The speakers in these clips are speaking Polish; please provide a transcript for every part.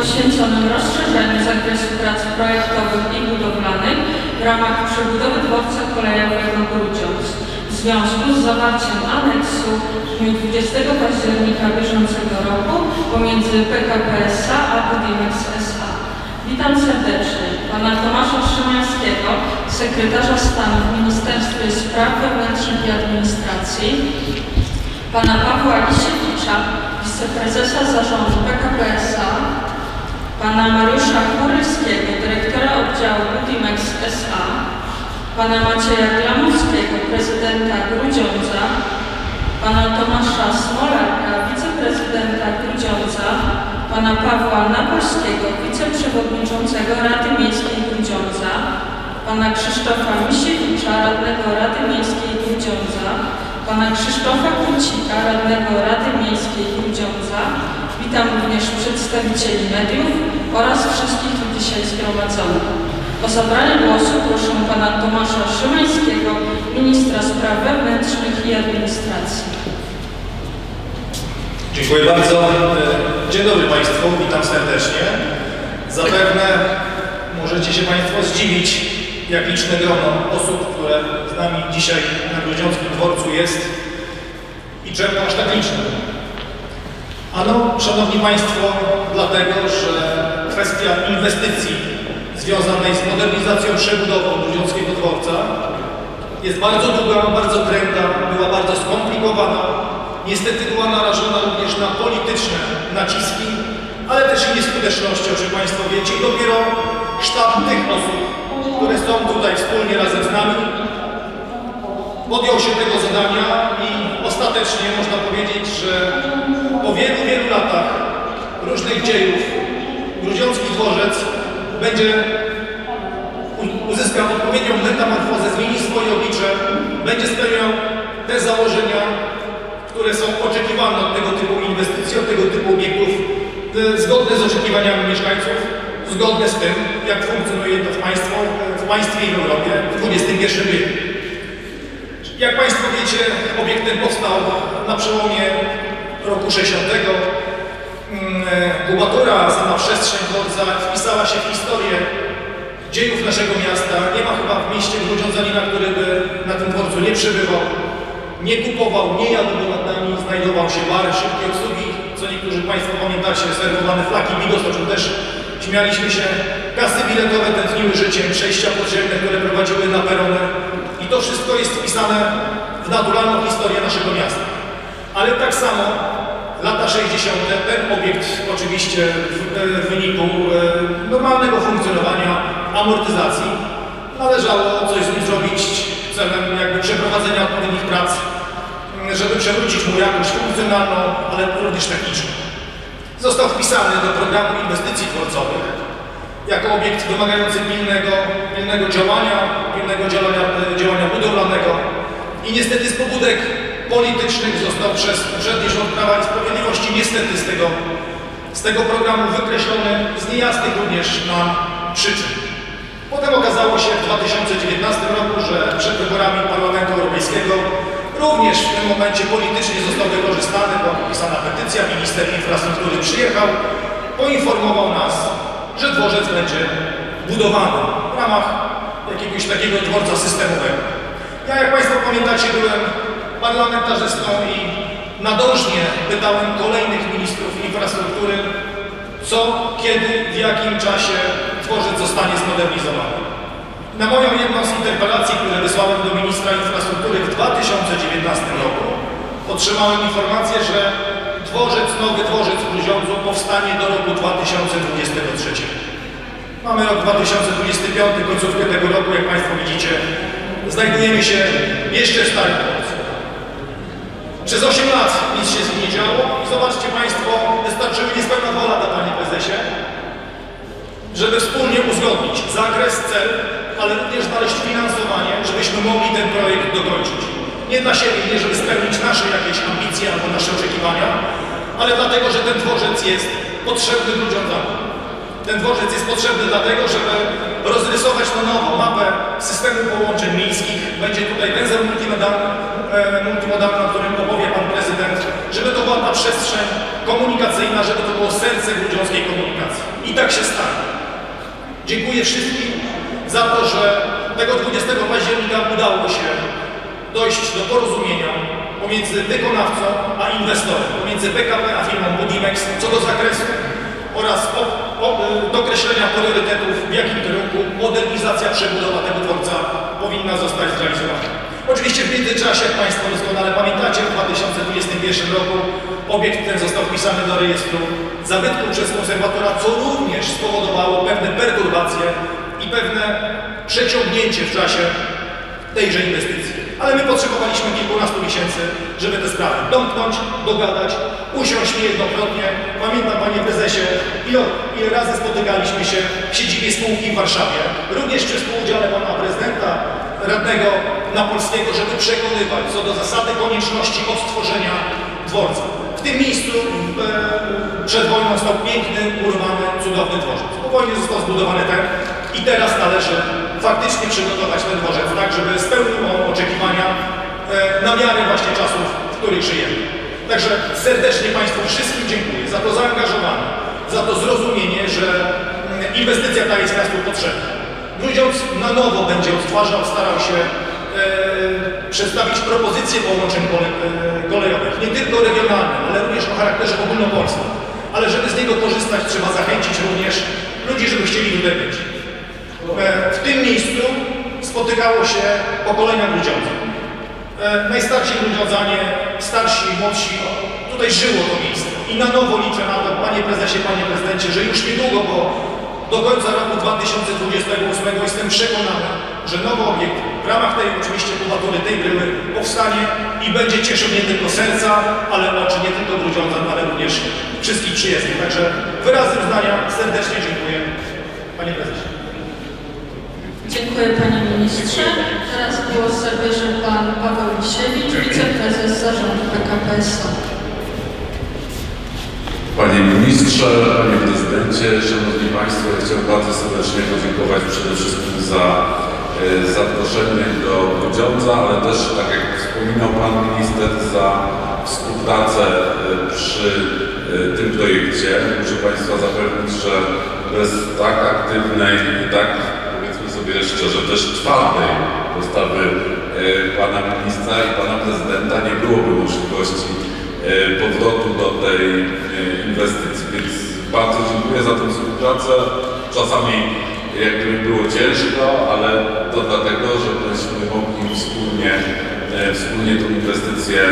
poświęconym rozszerzeniu zakresu prac projektowych i budowlanych w ramach przebudowy dworca kolejowego Grudziądz w związku z zawarciem aneksu w dniu 20 października bieżącego roku pomiędzy PKP SA a Budimex SA. Witam serdecznie pana Tomasza Szymańskiego, sekretarza stanu w Ministerstwie Spraw Wewnętrznych i Administracji, pana Pawła Lisiewicza, wiceprezesa zarządu PKP SA, pana Mariusza Chórylskiego, dyrektora oddziału Budimex SA, pana Macieja Glamowskiego, prezydenta Grudziądza, pana Tomasza Smolarka, wiceprezydenta Grudziądza, pana Pawła Napolskiego, wiceprzewodniczącego Rady Miejskiej Grudziądza, pana Krzysztofa Misiewicza, radnego Rady Miejskiej Grudziądza, pana Krzysztofa Kucika, radnego Rady Miejskiej Grudziądza. Witam również przedstawicieli mediów oraz wszystkich tu dzisiaj zgromadzonych. O zabranie głosu proszę pana Tomasza Szymańskiego, ministra spraw wewnętrznych i administracji. Dziękuję bardzo. E, Dzień dobry Państwu, witam serdecznie. Zapewne możecie się Państwo zdziwić, jak liczne grono osób, które z nami dzisiaj na Grudziąckim Dworcu jest i czemu aż tak liczne. Ano, Szanowni Państwo, dlatego, że kwestia inwestycji związanej z modernizacją przebudową Grudziąckiego Dworca jest bardzo długa, bardzo kręta, była bardzo skomplikowana. Niestety była narażona również na polityczne naciski, ale też i nieskuteczności, o czym Państwo wiecie. Dopiero sztab tych osób, które są tutaj wspólnie razem z nami, podjął się tego zadania i ostatecznie można powiedzieć, że po wielu, wielu latach różnych dziejów Grudziącki Dworzec będzie uzyskał odpowiednią metamorfozę, zmieni swoje oblicze, będzie spełniał te założenia, które są oczekiwane od tego typu inwestycji, od tego typu obiektów, zgodne z oczekiwaniami mieszkańców, zgodne z tym, jak funkcjonuje to w, państwo, w państwie i w Europie w XXI wieku. Jak Państwo wiecie, obiekt ten powstał na przełomie roku 60. Mm, e, Kubatura, sama przestrzeń dworca wpisała się w historię dziejów naszego miasta. Nie ma chyba w mieście Grudziądzanina, który by na tym dworcu nie przebywał, nie kupował, nie jadł by nad nami, znajdował się bar szybkiej obsługi, co niektórzy Państwo pamiętacie, serwowane flaki bigos, o czym też śmialiśmy się, kasy biletowe tętniły życiem, przejścia podziemne, które prowadziły na perony i to wszystko jest wpisane w naturalną historię naszego miasta. Ale tak samo lata 60. ten obiekt oczywiście w, w wyniku e, normalnego funkcjonowania, amortyzacji należało coś z nim zrobić celem jakby przeprowadzenia odpowiednich prac, żeby przywrócić mu jakość funkcjonalną, ale również techniczną. Został wpisany do programu inwestycji dworcowych jako obiekt wymagający pilnego, pilnego działania, pilnego działania, e, działania budowlanego i niestety z pobudek politycznych został przez poprzedni rząd Prawa i Sprawiedliwości niestety z tego, z tego programu wykreślony z niejasnych również nam przyczyn. Potem okazało się w 2019 roku, że przed wyborami Parlamentu Europejskiego również w tym momencie politycznie został wykorzystany, była podpisana petycja, minister infrastruktury przyjechał, poinformował nas, że dworzec będzie budowany w ramach jakiegoś takiego dworca systemowego. Ja, jak Państwo pamiętacie, byłem parlamentarzystą i nadożnie pytałem kolejnych ministrów infrastruktury, co, kiedy, w jakim czasie dworzec zostanie zmodernizowany. Na moją jedną z interpelacji, które wysłałem do ministra infrastruktury w 2019 roku, otrzymałem informację, że dworzec, nowy dworzec w Gruziądzu powstanie do roku 2023. Mamy rok 2025, końcówkę tego roku, jak Państwo widzicie, znajdujemy się jeszcze w starym dworcu. Przez 8 lat nic się z nim nie działo i zobaczcie Państwo, wystarczyły niespełna dwa lata, Panie Prezesie, żeby wspólnie uzgodnić zakres, cel, ale również znaleźć finansowanie, żebyśmy mogli ten projekt dokończyć. Nie dla siebie, nie żeby spełnić nasze jakieś ambicje albo nasze oczekiwania, ale dlatego, że ten dworzec jest potrzebny ludziom za Ten dworzec jest potrzebny dlatego, żeby rozrysować na nowo mapę systemu połączeń miejskich. Będzie tutaj węzeł multimodalny, e, multimodalny, o którym opowie Pan Prezydent, żeby to była ta przestrzeń komunikacyjna, żeby to było serce grudziąckiej komunikacji. I tak się stanie. Dziękuję wszystkim za to, że tego 20 października udało się dojść do porozumienia pomiędzy wykonawcą a inwestorem, pomiędzy PKP a firmą Budimex co do zakresu oraz o, o, dokreślenia priorytetów, w jakim kierunku modernizacja, przebudowa tego dworca powinna zostać zrealizowana. Oczywiście w międzyczasie, jak Państwo doskonale pamiętacie, w 2021 roku obiekt ten został wpisany do rejestru zabytku przez konserwatora, co również spowodowało pewne perturbacje i pewne przeciągnięcie w czasie tejże inwestycji. Ale my potrzebowaliśmy kilkunastu miesięcy, żeby te sprawy domknąć, dogadać, usiąść niejednokrotnie. Pamiętam, panie prezesie, ile, ile razy spotykaliśmy się w siedzibie spółki w Warszawie, również przy współudziale pana prezydenta, radnego Napolskiego, żeby przekonywać co do zasady konieczności odtworzenia dworca. W tym miejscu e, przed wojną stał piękny, urwany, cudowny dworzec. Po wojnie został zbudowany ten i teraz należy faktycznie przygotować ten dworzec tak, żeby spełnił on oczekiwania e, na miarę właśnie czasów, w których żyjemy. Także serdecznie Państwu wszystkim dziękuję za to zaangażowanie, za to zrozumienie, że mm, inwestycja ta jest miastu potrzebna. Grudziądz na nowo będzie odtwarzał, starał się e, przedstawić propozycje połączeń kole, e, kolejowych, nie tylko regionalnych, ale również o charakterze ogólnopolskim. Ale żeby z niego korzystać, trzeba zachęcić również ludzi, żeby chcieli tutaj być. E, W tym miejscu spotykało się pokolenia Grudziądza. E, Najstarsi Grudziądzanie, starsi, młodsi, tutaj żyło to miejsce. I na nowo liczę na to, Panie Prezesie, Panie Prezydencie, że już niedługo, bo do końca roku 2028 jestem przekonany, że nowy obiekt w ramach tej oczywiście kubatury tej bryły powstanie i będzie cieszył nie tylko serca, ale oczy nie tylko Grudziądzan, ale również wszystkich przyjezdnych. Także wyrazy uznania serdecznie dziękuję Panie Prezesie. Dziękuję Panie Ministrze. Teraz głos zabierze Pan Paweł Lisiewicz, wiceprezes zarządu PKP SA. Panie Ministrze, Panie Prezydencie, Szanowni Państwo, ja chciałem bardzo serdecznie podziękować przede wszystkim za e, zaproszenie do Grudziądza, ale też, tak jak wspominał Pan Minister, za współpracę e, przy e, tym projekcie. Muszę Państwa zapewnić, że bez tak aktywnej i tak, sobie szczerze, też twardej postawy e, Pana Ministra i Pana Prezydenta nie byłoby możliwości e, powrotu do tej e, inwestycji. Więc bardzo dziękuję za tę współpracę. Czasami jakby było ciężko, ale to dlatego, żebyśmy mogli wspólnie, wspólnie tę inwestycję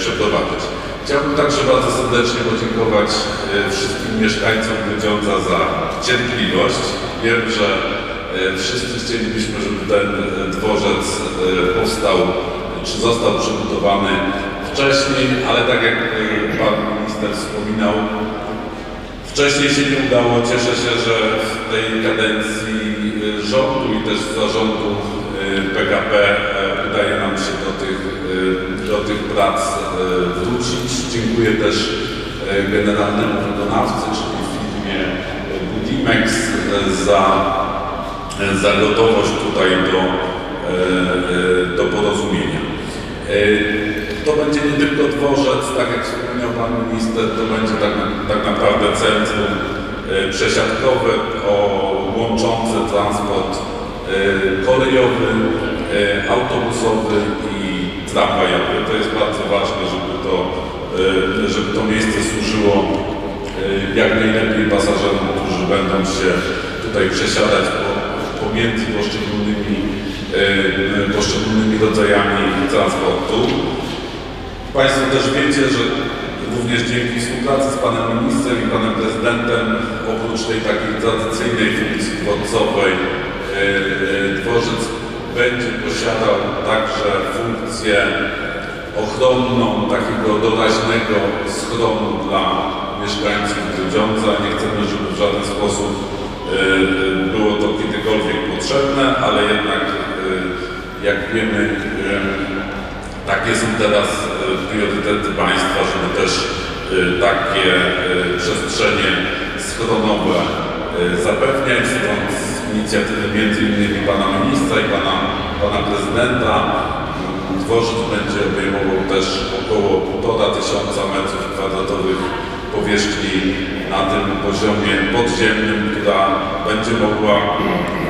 przeprowadzić. Chciałbym także bardzo serdecznie podziękować wszystkim mieszkańcom Grudziądza za cierpliwość. Wiem, że wszyscy chcielibyśmy, żeby ten e, dworzec e, powstał, czy został przebudowany wcześniej, ale tak jak e, Pan Minister wspominał, wcześniej się nie udało. Cieszę się, że w tej kadencji e, rządu i też zarządu e, PKP e, udaje nam się do tych, e, do tych prac e, wrócić. Dziękuję też e, generalnemu wykonawcy, czyli firmie Budimex e, za, e, za gotowość tutaj do, e, e, do porozumienia. E, To będzie nie tylko dworzec, tak jak wspomniał Pan Minister, to będzie tak, tak naprawdę centrum przesiadkowe, o, łączące transport kolejowy, autobusowy i tramwajowy. To jest bardzo ważne, żeby to, żeby to miejsce służyło jak najlepiej pasażerom, którzy będą się tutaj przesiadać po, pomiędzy poszczególnymi, e, poszczególnymi rodzajami transportu. Państwo też wiecie, że również dzięki współpracy z Panem Ministrem i Panem Prezydentem, oprócz tej takiej tradycyjnej funkcji dworcowej, e, e, dworzec będzie posiadał także funkcję ochronną, takiego doraźnego schronu dla mieszkańców Grudziądza. Nie chcemy, żeby w żaden sposób było to kiedykolwiek potrzebne, ale jednak, e, jak wiemy, e, takie są teraz priorytety państwa, żeby też takie przestrzenie schronowe zapewniać. Stąd inicjatywy innymi pana ministra i pana, pana prezydenta dworzec będzie obejmował też około 1,5 tysiąca metrów kwadratowych powierzchni na tym poziomie podziemnym, która będzie mogła,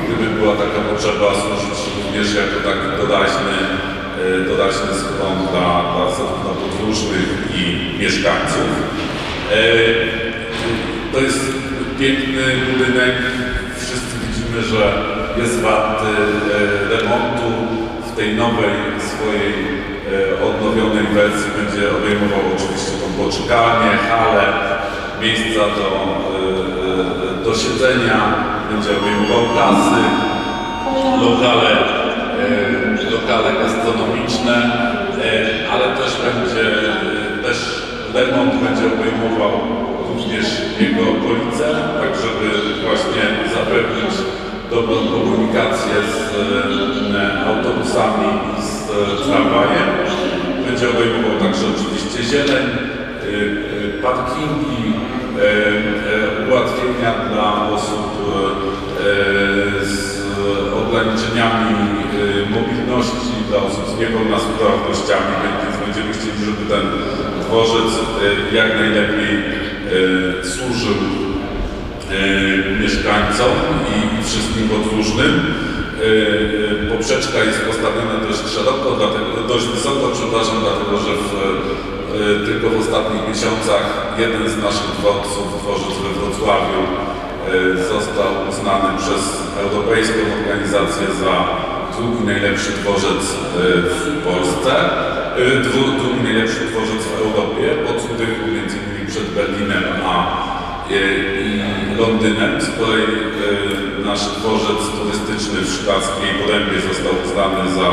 gdyby była taka potrzeba, służyć również jako taki doraźny, e, doraźny schron dla, dla zarówno podróżnych i mieszkańców. E, To jest piękny budynek. Wszyscy widzimy, że jest wart e, remontu. W tej nowej swojej odnowionej wersji będzie obejmował oczywiście tą poczekalnię, halę, miejsca do, e, e, do siedzenia, będzie obejmował kasy, lokale, e, lokale gastronomiczne, e, ale też będzie e, też remont będzie obejmował również jego okolice, tak żeby właśnie zapewnić dobrą komunikację z e, autobusami i z e, tramwajem. Będzie obejmował także oczywiście zieleń, e, e, parkingi, e, ułatwienia dla osób z ograniczeniami mobilności, dla osób z niepełnosprawnościami, więc będziemy chcieli, żeby ten dworzec jak najlepiej służył mieszkańcom i wszystkim podróżnym. E, e, Poprzeczka jest postawiona dość szeroko, dlatego, dość wysoko, przepraszam, dlatego że w, e, tylko w ostatnich miesiącach jeden z naszych dworców, dworzec we Wrocławiu, został uznany przez Europejską Organizację za drugi najlepszy dworzec w Polsce, drugi najlepszy dworzec w Europie, pod zdychu między innymi przed Berlinem a i Londynem. Z kolei e, nasz dworzec turystyczny w Szklarskiej Porębie został uznany za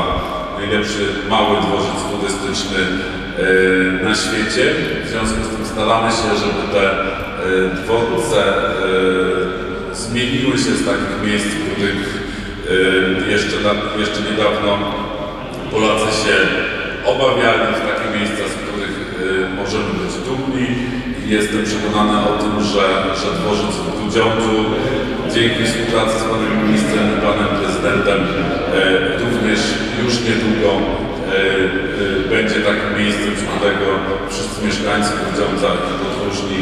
najlepszy mały dworzec turystyczny e, na świecie. W związku z tym staramy się, żeby te e, dworce e, zmieniły się z takich miejsc, w których e, jeszcze, jeszcze niedawno Polacy się obawiali w takie miejsca, z których możemy być dumni. Jestem przekonany o tym, że, że dworzec w Grudziądzu dzięki współpracy z panem ministrem i panem prezydentem e, również już niedługo e, e, będzie takim miejscem, z którego wszyscy mieszkańcy Grudziądza i podróżni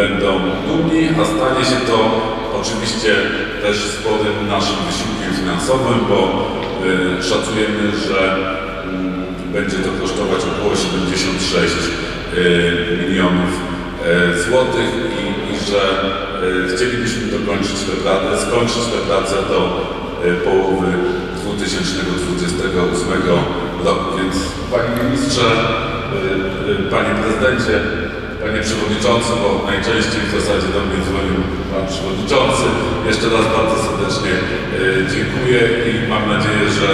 będą dumni, a stanie się to oczywiście też sporym naszym wysiłkiem finansowym, bo szacujemy, że mm, będzie to kosztować około 76 y, milionów y, złotych i, i że y, chcielibyśmy dokończyć te prace, skończyć te prace do y, połowy 2028 roku. Więc Panie Ministrze, y, y, Panie Prezydencie, Panie Przewodniczący, bo najczęściej w zasadzie do mnie dzwonił Pan Przewodniczący. Jeszcze raz bardzo serdecznie dziękuję i mam nadzieję, że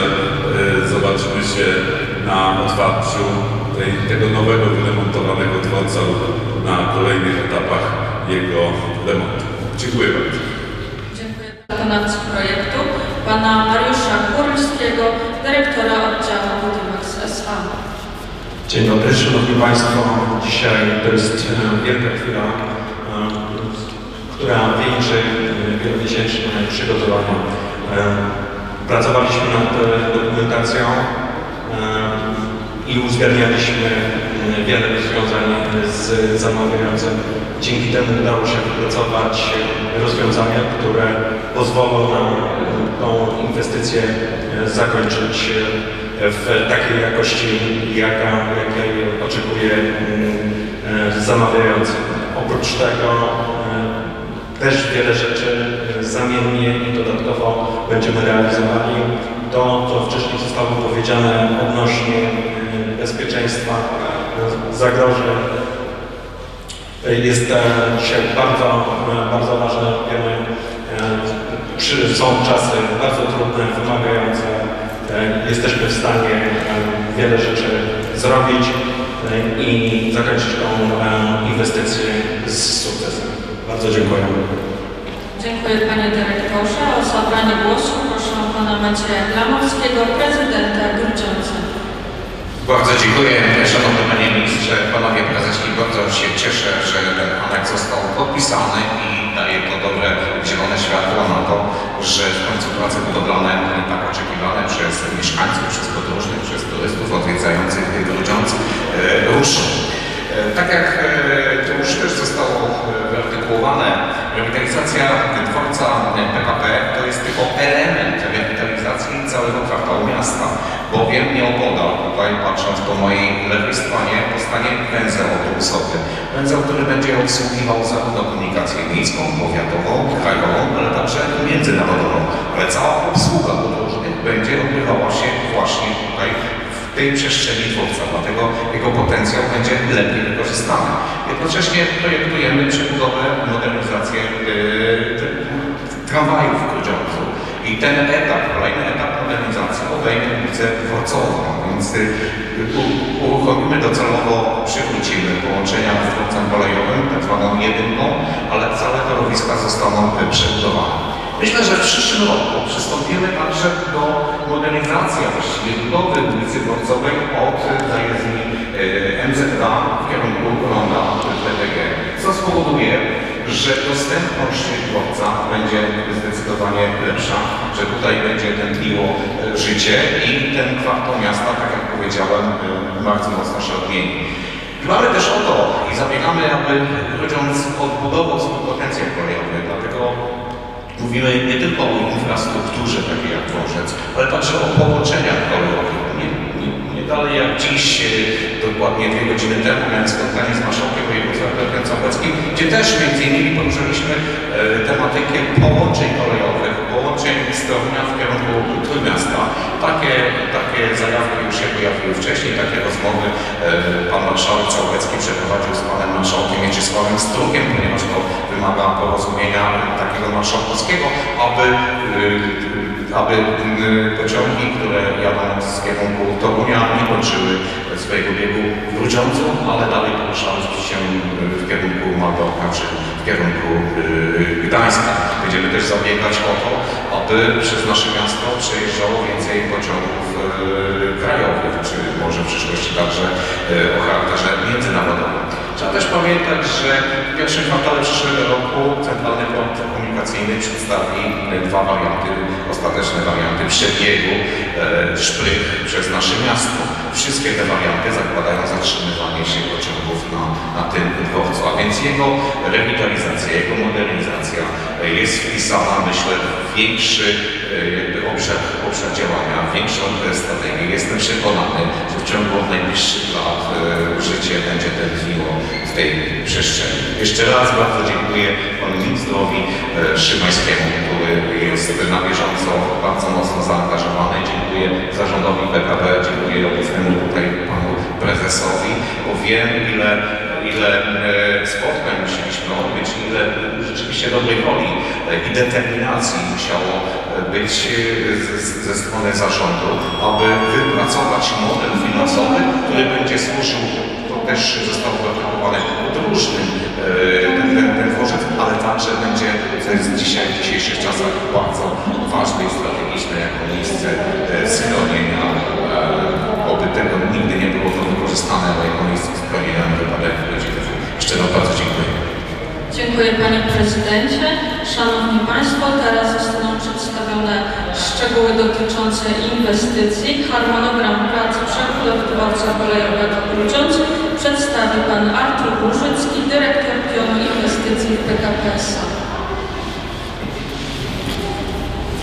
zobaczymy się na otwarciu tej, tego nowego, wyremontowanego dworca lub na kolejnych etapach jego remontu. Dziękuję bardzo. Dziękuję wykonawcy projektu, pana Mariusza Kurylskiego, dyrektora oddziału Budymax S.A. Dzień dobry, Szanowni Państwo. Dzisiaj to jest e, wielka chwila, e, która wieńczy e, wielomiesięczne przygotowania. Pracowaliśmy nad dokumentacją i uzgadnialiśmy e, wiele rozwiązań z zamawiającym. Dzięki temu udało się wypracować rozwiązania, które pozwolą nam e, tą inwestycję zakończyć w takiej jakości, jaka, jakiej oczekuje mm, e, zamawiający. Oprócz tego e, też wiele rzeczy e, zamiennie i dodatkowo będziemy realizowali. To, co wcześniej zostało powiedziane odnośnie bezpieczeństwa zagrożeń e, jest e, dzisiaj bardzo, e, bardzo ważne. Wiemy, są czasy bardzo trudne, wymagające. Jesteśmy w stanie wiele rzeczy zrobić i zakończyć tą inwestycję z sukcesem. Bardzo dziękuję. Dziękuję panie dyrektorze. O zabranie głosu proszę pana Macieja Glamowskiego, prezydenta Grudziądza. Bardzo dziękuję. Szanowny Panie Ministrze, Panowie Prezeski, bardzo się cieszę, że ten aneks został podpisany i daje to dobre zielone światło na to, że w końcu prace budowlane, tak oczekiwane przez mieszkańców, przez podróżnych, przez turystów odwiedzających Grudziądz, e, ruszą. E, Tak jak e, to już też zostało wyartykułowane, rewitalizacja dworca PKP to jest tylko element rewitalizacji całego kwartału miasta, bowiem nieopodal, tutaj patrząc po mojej lewej stronie, powstanie węzeł autobusowy. Węzeł, który będzie obsługiwał zarówno komunikację miejską, powiatową, krajową, ale także międzynarodową. Ale cała obsługa podróżnych będzie odbywała się właśnie tutaj tej przestrzeni dworca, dlatego jego potencjał będzie lepiej wykorzystany. Jednocześnie projektujemy przebudowę, modernizację yy, tramwajów w Grudziądzu. I ten etap, kolejny etap modernizacji obejmie ulicę Dworcową, więc y, uruchomimy docelowo, przywrócimy połączenia z dworcem kolejowym, tak zwaną jedynką, ale całe torowiska zostaną przebudowane. Myślę, że w przyszłym roku przystąpimy także do modernizacji, a właściwie budowy ulicy Dworcowej od zajezdni y, MZA w kierunku ronda PDG, co spowoduje, że dostępność dworca będzie zdecydowanie lepsza, że tutaj będzie tętniło e, życie i ten kwartał miasta, tak jak powiedziałem, e, bardzo mocno się odmieni. Dbamy też o to i zabiegamy, aby Grudziądz odbudował swój potencjał kolejowy, dlatego mówimy nie tylko o infrastrukturze takiej jak dworzec, ale także o połączeniach kolejowych. Dalej jak dziś, e, dokładnie dwie godziny temu miałem spotkanie z marszałkiem województwa Kędzierzyn-Całbeckim, gdzie też między innymi poruszyliśmy e, tematykę połączeń kolejowych, połączeń z Torunia w kierunku Trójmiasta. Takie, takie zajawki już się pojawiły wcześniej, takie rozmowy e, pan marszałek Całbecki przeprowadził z panem marszałkiem Mieczysławem Strukiem, ponieważ to wymaga porozumienia takiego marszałkowskiego, aby aby y, pociągi, które jadą z kierunku Torunia nie kończyły swojego biegu w Grudziądzu, ale dalej poruszały się w kierunku Małdorka czy w kierunku y, Gdańska. Będziemy też zabiegać o to, aby przez nasze miasto przejeżdżało więcej pociągów y, krajowych, czy może w przyszłości także y, o charakterze międzynarodowym. Trzeba też pamiętać, że w pierwszym kwartale przyszłego roku Centralny Port Komunikacyjny przedstawi dwa warianty, ostateczne warianty przebiegu e, szprych przez nasze miasto. Wszystkie te warianty zakładają zatrzymywanie się pociągów na, na tym dworcu, a więc jego rewitalizacja, jego modernizacja e, jest wpisana, myślę, w większy e, jakby obszar, obszar działania, większą strategię. Jestem przekonany, że w ciągu najbliższych lat e, życie będzie tętniło w tej przestrzeni. Jeszcze raz bardzo dziękuję panu ministrowi e, Szymańskiemu, który jest na bieżąco bardzo mocno zaangażowany. Dziękuję zarządowi PKB, dziękuję obecnemu tutaj panu prezesowi, bo wiem ile, ile e, spotkań musieliśmy odbyć, ile rzeczywiście dobrej woli e, i determinacji musiało e, być ze strony zarządu, aby wypracować model finansowy, który będzie służył to też zostało wyartykułowane podróżnym ten, ten, ale także będzie, co dzisiaj w dzisiejszych czasach bardzo ważne i strategiczne jako miejsce e, schronienia. E, Oby tego nigdy nie było to wykorzystane, ale jako miejsce schronienia na wypadek ludzi. Jeszcze raz bardzo dziękuję. Dziękuję Panie Prezydencie. Szanowni Państwo, teraz zostaną przedstawione szczegóły dotyczące inwestycji. Harmonogram prac przebudowy dworca kolejowego Grudziądz przedstawi Pan Artur Różycki, dyrektor pionu inwestycji w PKP SA.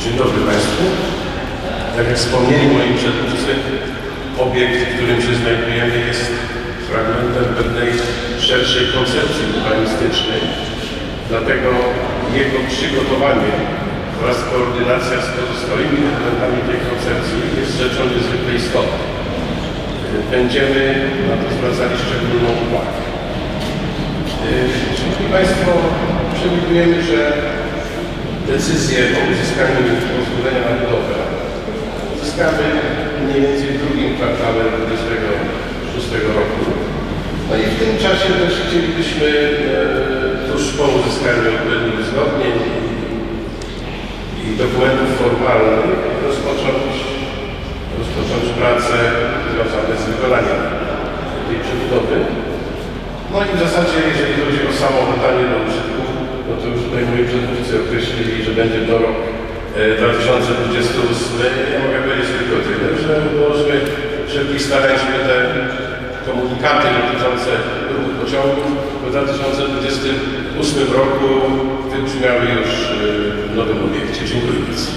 Dzień dobry Państwu. Tak jak wspomnieli moi przedmówcy, obiekt, w którym się znajdujemy jest fragmentem pewnej szerszej koncepcji urbanistycznej. Dlatego jego przygotowanie oraz koordynacja z pozostałymi elementami tej koncepcji jest rzeczą niezwykle istotną. Będziemy na to zwracali szczególną uwagę. Szanowni Państwo, przewidujemy, że decyzję o uzyskaniu pozwolenia na budowę uzyskamy mniej więcej drugim kwartale 2026 roku. No i w tym czasie też chcielibyśmy e, tuż po uzyskaniu odpowiednich uzgodnień i, dokumentów formalnych rozpocząć, rozpocząć prace związane z wykonaniem tej przebudowy. No i w zasadzie, jeżeli chodzi o samo wydanie do użytku, no to już tutaj moi przedmówcy określili, że będzie to rok 2028. Ja mogę powiedzieć tylko tyle, że dołożymy wszelkich starań, żeby te komunikaty dotyczące ruchu pociągów w 2028 roku wybrzmiały już e, w nowym obiekcie. Dziękuję bardzo.